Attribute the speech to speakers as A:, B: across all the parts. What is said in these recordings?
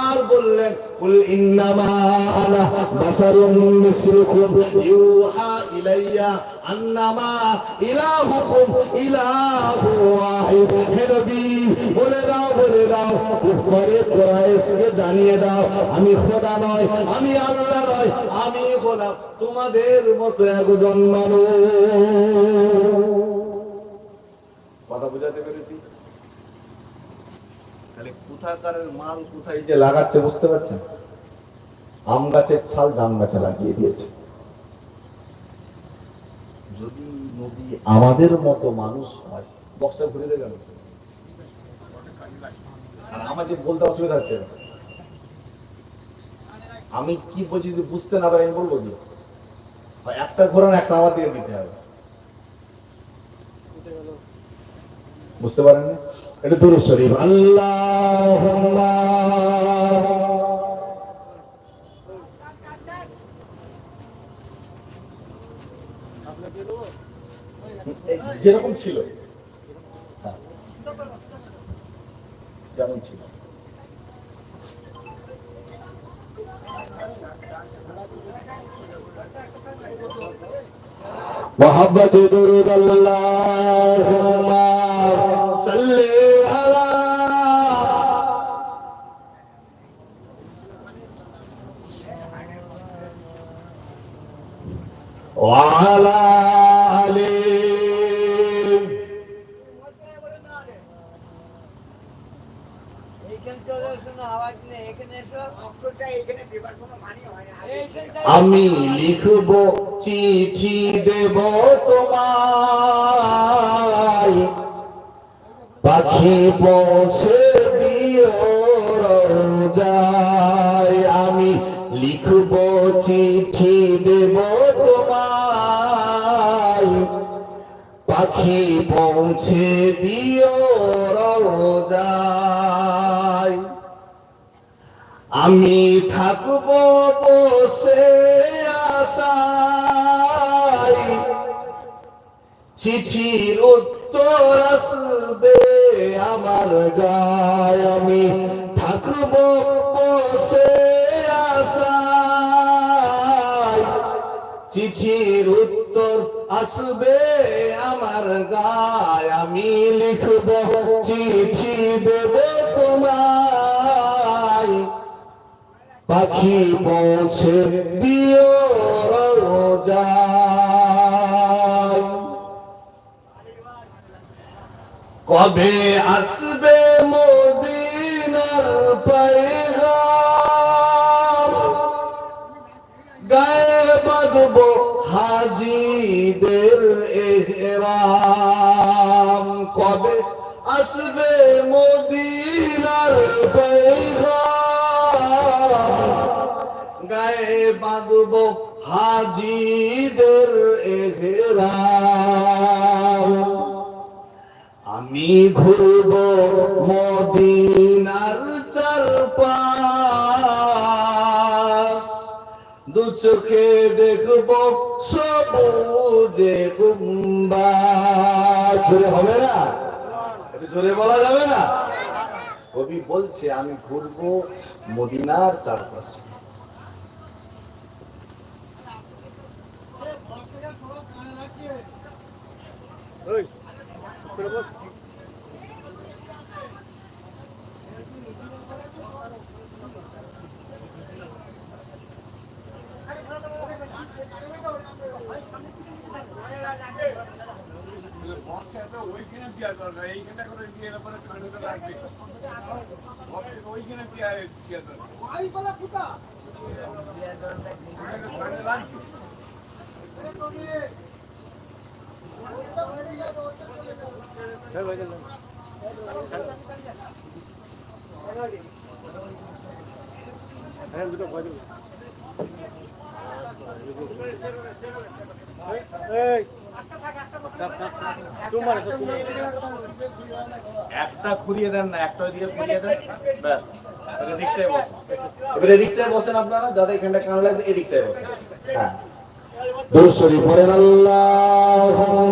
A: আর বললেন, কুল ইন্নামা আনা বাসারুম ইউহা ইলাইয়া আন্নামা ইলাহুকুম ইলাহু ওয়াহিদ। হে নবী, বলে দাও বলে দাও কুফারে কুরাইশকে জানিয়ে দাও, আমি খোদা নয়, আমি আল্লাহ নয়, আমি গোলাম, তোমাদের মতো একজন মানুষ। কথা বুঝাতে পেরেছি? কোথাকারের মাল কোথায় যে লাগাচ্ছে বুঝতে পারছেন? আম গাছের ছাল গাছে লাগিয়ে দিয়েছে। যদি আমাদের মতো মানুষ হয়, বক্সটা ঘুরে দেবেন আর আমাকে বলতে অসুবিধা হচ্ছে। আমি কি বলছি যদি বুঝতে না পারি আমি বলব কি? একটা ঘোরান, একটা আমার দিকে দিতে হবে। বুঝতে পারেন? না? এটা দুরু শরীফ। আল্লাহ যেরকম ছিল। যেমন ছিল। আমি লিখব চিঠি দেব তোমায়। পাখি পৌঁছে দিও যায় আমি লিখব চিঠি দেব তোমায়। পাখি পৌঁছে দিও যায় আমি থাকব বসে আশায়। চিঠির উত্তর আসবে আমার গায়। আমি থাকব বসে আশায়। চিঠির উত্তর আসবে আমার গায়। আমি লিখব, চিঠি দেব পাখি পৌঁছে দিও যায় কবে আসবে মদিনার পায়গাম? গায়ে বাঁধব হাজিদের এহরাম। কবে আসবে মদিনার পয়গাম? গায়ে বাঁধব হাজিদের এহরাম। আমি ঘুরব মদিনার চারপাশ। দু চোখে দেখব সবুজে গুম্বা জোরে হবে না? একটু জোরে বলা যাবে না? কবি বলছে, আমি ঘুরবো মদিনার চারপাশে।
B: ওইখানে দেওয়া দরকার এইখানটা করে দিয়ে এলে পরে ঠান্ডাটা লাগবে ওইখানে লাগবে
A: একটা খুঁড়িয়ে দেন না, একটা দিকে খুঁড়িয়ে দেন। ব্যাস এবার এদিকটায় বসেন। এবার এদিকটায় বসেন আপনারা যাদের এখানটা কান লাগছে এদিকটায় বসেন। হ্যাঁ। দুশরি আল্লাহুম্মা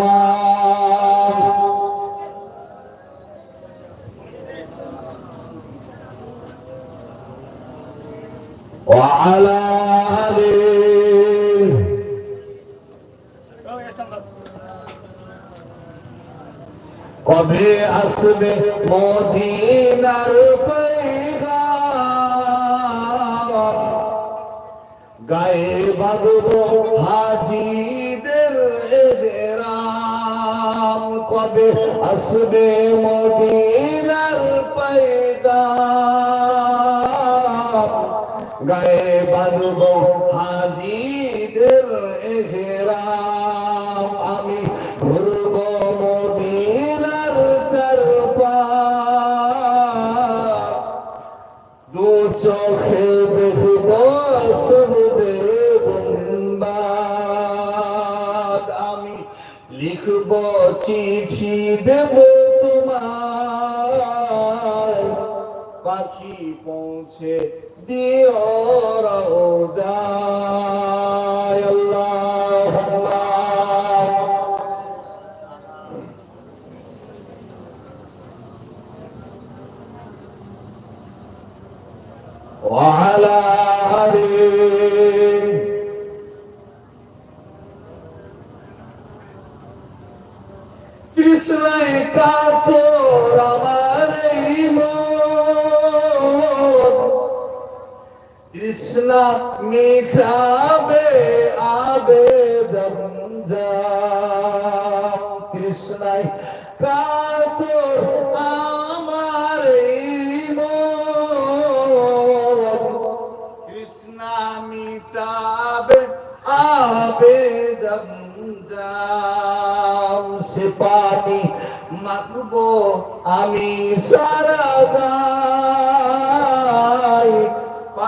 A: কবে আসবে মদিনার গায়ে বাঁধব হাজিদের এদেরাম কবে আসবে মদিনার পৈগাম? গায়ে বাঁধব হাজিদের এহেরাম। চোখে দেখব সবুজে গুম্বাদ আমি লিখব চিঠি দেব তোমার পাখি পৌঁছে দিও রোজায় তৃষ্ণা মিঠাবে আবে জঞ্জাম কৃষ্ণায় কাতর আমার। কৃষ্ণা মিটাবে আবে সে পানি মাখবো আমি সারা গাই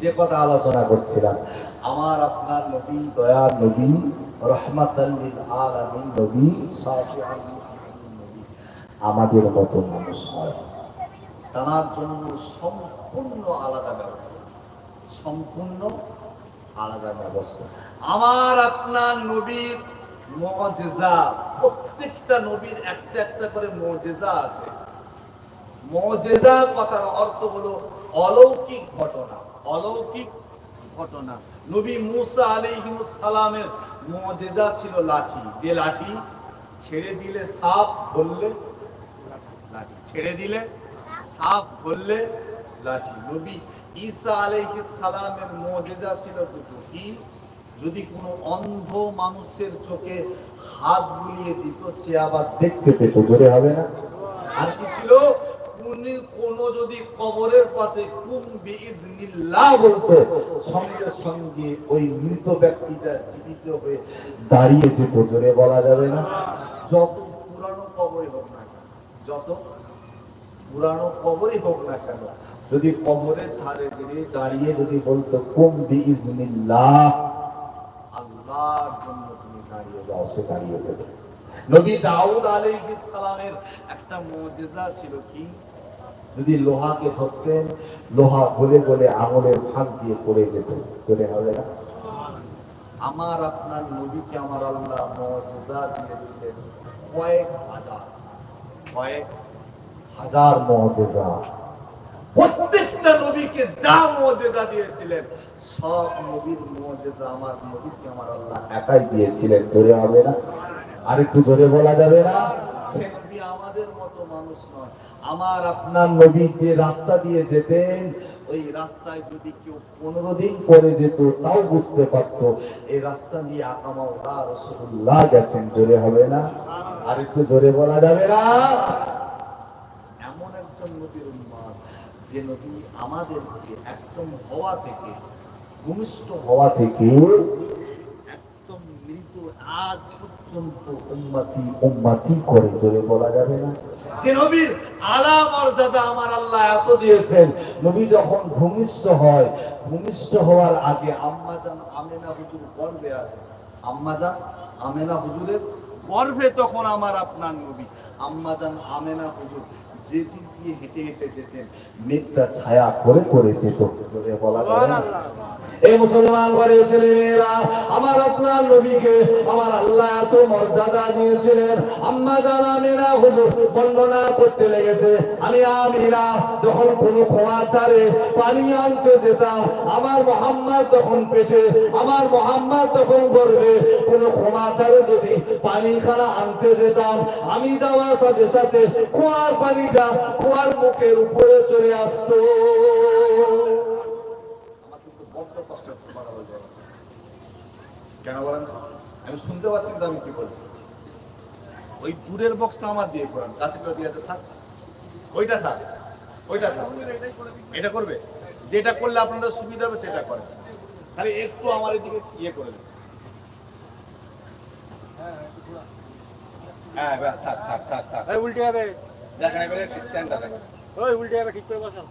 A: যে কথা আলোচনা করছিলাম, আমার আপনার নবী, দয়ার নবী রহমাতাল্লিল আমাদের মতো মানুষ হয় তার জন্য সম্পূর্ণ আলাদা ব্যবস্থা, সম্পূর্ণ আলাদা ব্যবস্থা। আমার আপনার নবীর মজেজা, প্রত্যেকটা নবীর একটা একটা করে মজেজা আছে। মজেজা কথার অর্থ হলো অলৌকিক ঘটনা। অলৌকিক ঘটনা। নবী মুসা আলাইহিস সালামের মজেজা ছিল লাঠি। যে লাঠি ছেড়ে দিলে সাপ ধরলে লাঠি। ছেড়ে দিলে সাপ ধরলে লাঠি। নবী ঈসা আলাইহিস সালামের মজেজা ছিল দুটো। কি? যদি কোনো অন্ধ মানুষের চোখে হাত বুলিয়ে দিত, সে আবার দেখতে পেত। জোরে হবে না? আর কি ছিল? উনি কোন যদি কবরের পাশে বলতো, সঙ্গে সঙ্গে ওই মৃত ব্যক্তিটা জীবিত হয়ে বলা যাবে না? যত পুরানো কবরে হোক না যত পুরানো কবরই হোক না কেন, যদি কবরের ধারে দাঁড়িয়ে যদি বলতো আল্লাহর জন্য তুমি দাঁড়িয়ে যাও, সে দাঁড়িয়ে যাবে। নবী দাউদ একটা মুজিজা ছিল কি? যদি লোহাকে ধরতেন, লোহা গলে গলে আঙুলের ফাঁক দিয়ে পড়ে যেত। করে হবে না? আমার আপনার নবীকে আমার আল্লাহ মুজিজা দিয়েছিলেন কয়েক হাজার কয়েক হাজার মুজিজা। প্রত্যেকটা নবীকে যা মুজিজা দিয়েছিলেন, সব নবীর মুজিজা আমার নবীকে আমার আল্লাহ একাই দিয়েছিলেন। ধরে হবে না? আর একটু জোরে বলা যাবে না? সে নবী আমাদের মতো মানুষ নয়। আমার আপনার নবী যে রাস্তা দিয়ে যেতেন, ওই রাস্তায় যদি কেউ পনেরো দিন পরে যেত, তাও বুঝতে পারতো, এই রাস্তা দিয়ে আকামাউল্লাহ রসুল্লাহ গেছেন, জোরে হবে না? আর একটু জোরে বলা যাবে না? এমন একজন নবীর যে নবী আমাদেরকে একদম হওয়া থেকে ভূমিষ্ঠ হওয়া থেকে, একদম মৃত্যু আজ পর্যন্ত উম্মতি উম্মতি করে জোরে বলা যাবে না। যে নবীর আলা মর্যাদা আমার আল্লাহ এত দিয়েছেন। নবী যখন ভূমিষ্ঠ হয় ভূমিষ্ঠ হওয়ার আগে আম্মাজান আমেনা হুজুর গর্বে আছে আম্মাজান আমেনা হুজুরের গর্ভে তখন আমার আপনার নবী। আম্মাজান আমেনা হুজুর যেদিক দিয়ে হেঁটে হেঁটে যেতেন মেঘটা ছায়া করে করে যেত বলা যাবে না। এই মুসলমান ঘরের ছেলে মেয়েরা আমার আপনার নবীকে, আমার আল্লাহ এত মর্যাদা দিয়েছিলেন। আম্মা জানা মেয়েরা হলো বর্ণনা করতে লেগেছে, আমি আমিরা যখন কোনো খোয়ার ধারে পানি আনতে যেতাম, আমার মোহাম্মদ তখন পেটে, আমার মোহাম্মদ তখন গর্বে কোনো ক্ষমার ধারে যদি পানি খানা আনতে যেতাম, আমি যাওয়ার সাথে সাথে খোয়ার পানিটা খোয়ার মুখের উপরে চলে আসতো আমার কিন্তু বড্ড কষ্ট হচ্ছে কথা বলতে কেন বলেন আমি শুনতে পাচ্ছি কিন্তু আমি কি বলছি? ওই দূরের বক্সটা আমার দিয়ে করেন কাছেটা দিয়ে আছে থাক। ওইটা থাক ওইটা থাক। এটা করবে? যেটা করলে আপনাদের সুবিধা হবে সেটা করে। খালি একটু আমার এদিকে ইয়ে করে দেবে হ্যাঁ ব্যাস থাক থাক থাক থাক।
B: উল্টে যাবে।
A: দেখেন এবারে স্ট্যান্ডটা দেখেন।
B: ওই উল্টে যাবে ঠিক করে বসাও।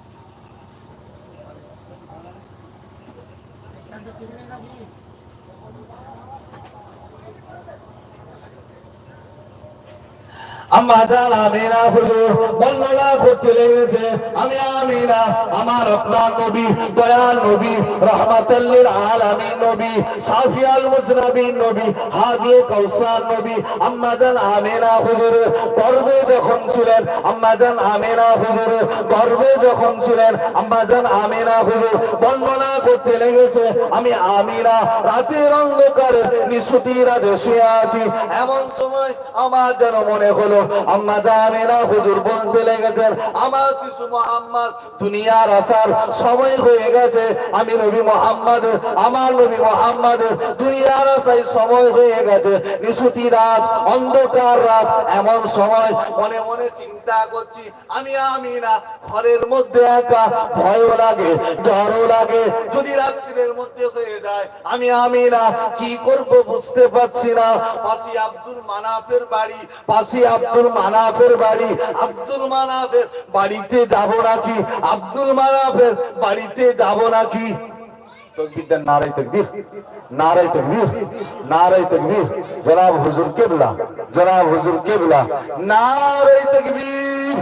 A: আম্মা জান আমিনা হুজুর বর্ণনা করতে লেগেছে। আমি আমিনা, আমার আপনার নবী, দয়াল নবী রহমাতাল্লিল আলামিন নবী, সাফিয়াল মুজনাবিন নবী, হাদি কাউসার নবী, আম্মা জান আমিনা হুজুর, গর্বে যখন ছিলেন, আম্মা জান আমিনা হুজুর, গর্বে যখন ছিলেন, আম্মা জান আমিনা হুজুর বর্ণনা করতে লেগেছে। আমি আমিনা, রাতের অন্ধকারে নিশুতি রাতে শুয়ে আছি। এমন সময় আমার যেন মনে হলো আম্মা জানেরা হুজুর বলতে লেগেছেন, আমার শিশু মোহাম্মদ দুনিয়ার আসার সময় হয়ে গেছে, আমি নবী মোহাম্মদ, আমার নবী মোহাম্মদ দুনিয়ার আসায় সময় হয়ে গেছে, নিশুতি রাত, অন্ধকার রাত, এমন সময় মনে মনে চিন্তা করছি, আমি আমি না ঘরের মধ্যে একা, ভয়ও লাগে, ডরও লাগে, যদি রাত্রির মধ্যে হয়ে যায়, আমি আমি না কি করব বুঝতে পারছি না, পাশে আব্দুল মানাফের বাড়ি, পাশে আব্দুল মানাফের বাড়ি। আব্দুল মানাফের বাড়িতে যাব নাকি? আব্দুল মানাফের বাড়িতে যাব নাকি? জনাব হুজুর কেবলা। জনাব হুজুর কেবলা। নারাই তকবীর।